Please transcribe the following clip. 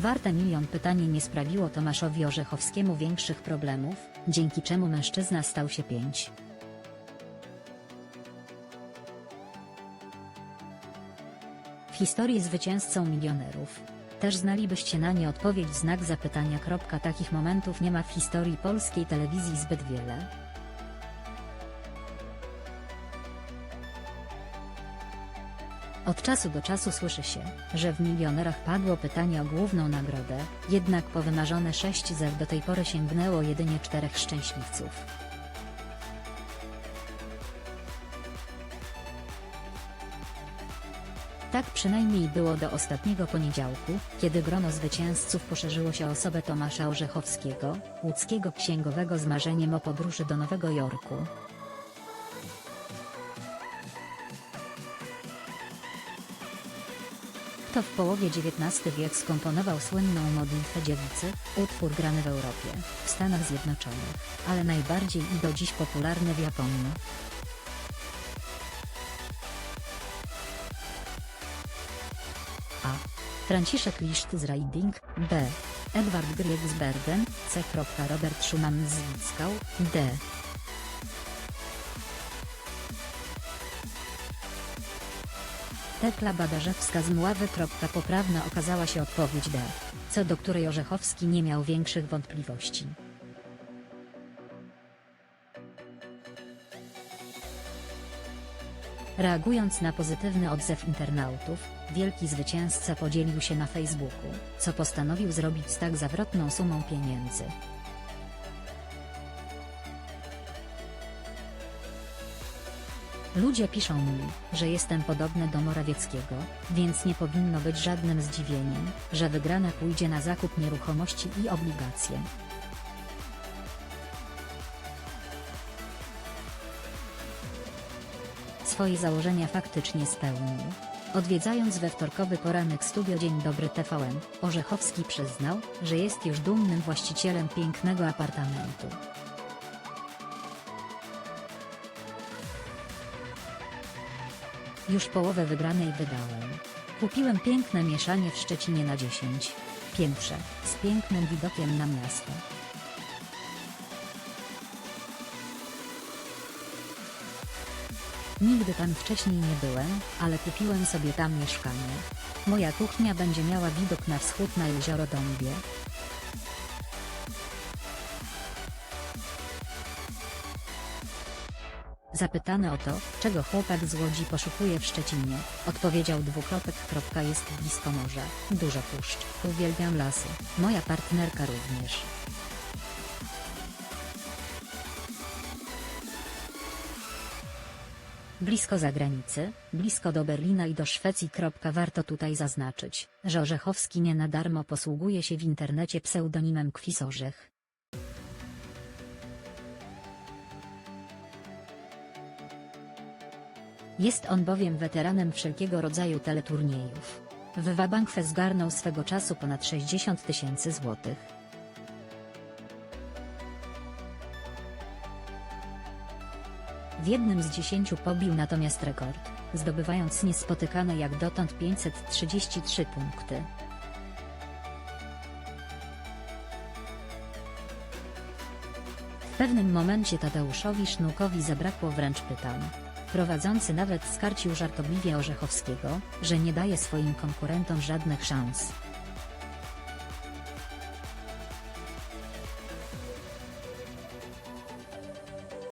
Warte milion pytanie nie sprawiło Tomaszowi Orzechowskiemu większych problemów, dzięki czemu mężczyzna stał się 5. W historii zwycięzcą milionerów. Też znalibyście na nie odpowiedź znak zapytania. Takich momentów nie ma w historii polskiej telewizji zbyt wiele. Od czasu do czasu słyszy się, że w milionerach padło pytanie o główną nagrodę, jednak po wymarzone 6 zew do tej pory sięgnęło jedynie czterech szczęśliwców. Tak przynajmniej było do ostatniego poniedziałku, kiedy grono zwycięzców poszerzyło się o osobę Tomasza Orzechowskiego, łódzkiego księgowego z marzeniem o podróży do Nowego Jorku. Kto w połowie XIX wiek skomponował słynną modlitwę dziewicy, utwór grany w Europie, w Stanach Zjednoczonych, ale najbardziej i do dziś popularny w Japonii. A. Franciszek Liszt z Riding, B. Edward Grieg z C. Robert Schumann z Wickau, D. Tekla Badarzewska z Mławy. Poprawna okazała się odpowiedź D, co do której Orzechowski nie miał większych wątpliwości. Reagując na pozytywny odzew internautów, wielki zwycięzca podzielił się na Facebooku, co postanowił zrobić z tak zawrotną sumą pieniędzy. Ludzie piszą mi, że jestem podobny do Morawieckiego, więc nie powinno być żadnym zdziwieniem, że wygrana pójdzie na zakup nieruchomości i obligacje. Swoje założenia faktycznie spełnił. Odwiedzając we wtorkowy poranek studio Dzień Dobry TVN, Orzechowski przyznał, że jest już dumnym właścicielem pięknego apartamentu. Już połowę wygranej wydałem. Kupiłem piękne mieszanie w Szczecinie na 10 piętrze, z pięknym widokiem na miasto. Nigdy tam wcześniej nie byłem, ale kupiłem sobie tam mieszkanie. Moja kuchnia będzie miała widok na wschód na jezioro Dąbie. Zapytany o to, czego chłopak z Łodzi poszukuje w Szczecinie, odpowiedział dwukropek. Jest blisko morza, dużo puszcz, uwielbiam lasy, moja partnerka również. Blisko zagranicy, blisko do Berlina i do Szwecji. Warto tutaj zaznaczyć, że Orzechowski nie na darmo posługuje się w internecie pseudonimem Kwisorzech. Jest on bowiem weteranem wszelkiego rodzaju teleturniejów. W Wabankwe zgarnął swego czasu ponad 60 tysięcy złotych. W jednym z dziesięciu pobił natomiast rekord, zdobywając niespotykane jak dotąd 533 punkty. W pewnym momencie Tadeuszowi Sznukowi zabrakło wręcz pytań. Prowadzący nawet skarcił żartobliwie Orzechowskiego, że nie daje swoim konkurentom żadnych szans.